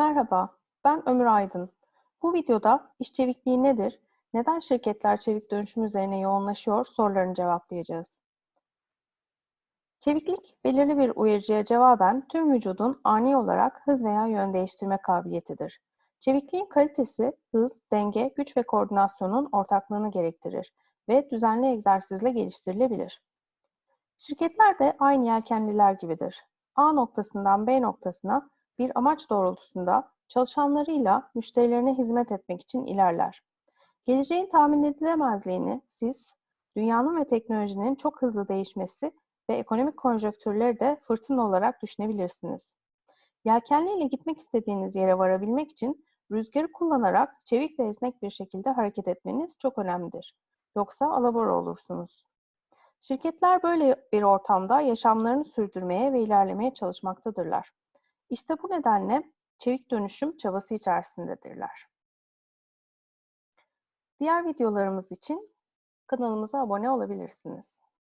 Merhaba, ben Ömür Aydın. Bu videoda iş çevikliği nedir, neden şirketler çevik dönüşüm üzerine yoğunlaşıyor sorularını cevaplayacağız. Çeviklik, belirli bir uyarıcıya cevaben tüm vücudun ani olarak hız veya yön değiştirme kabiliyetidir. Çevikliğin kalitesi, hız, denge, güç ve koordinasyonun ortaklığını gerektirir ve düzenli egzersizle geliştirilebilir. Şirketler de aynı yelkenliler gibidir. A noktasından B noktasına bir amaç doğrultusunda çalışanlarıyla müşterilerine hizmet etmek için ilerler. Geleceğin tahmin edilemezliğini siz, dünyanın ve teknolojinin çok hızlı değişmesi ve ekonomik konjonktürleri de fırtına olarak düşünebilirsiniz. Yelkenli ile gitmek istediğiniz yere varabilmek için rüzgarı kullanarak çevik ve esnek bir şekilde hareket etmeniz çok önemlidir. Yoksa alabora olursunuz. Şirketler böyle bir ortamda yaşamlarını sürdürmeye ve ilerlemeye çalışmaktadırlar. İşte bu nedenle çevik dönüşüm çabası içerisindedirler. Diğer videolarımız için kanalımıza abone olabilirsiniz.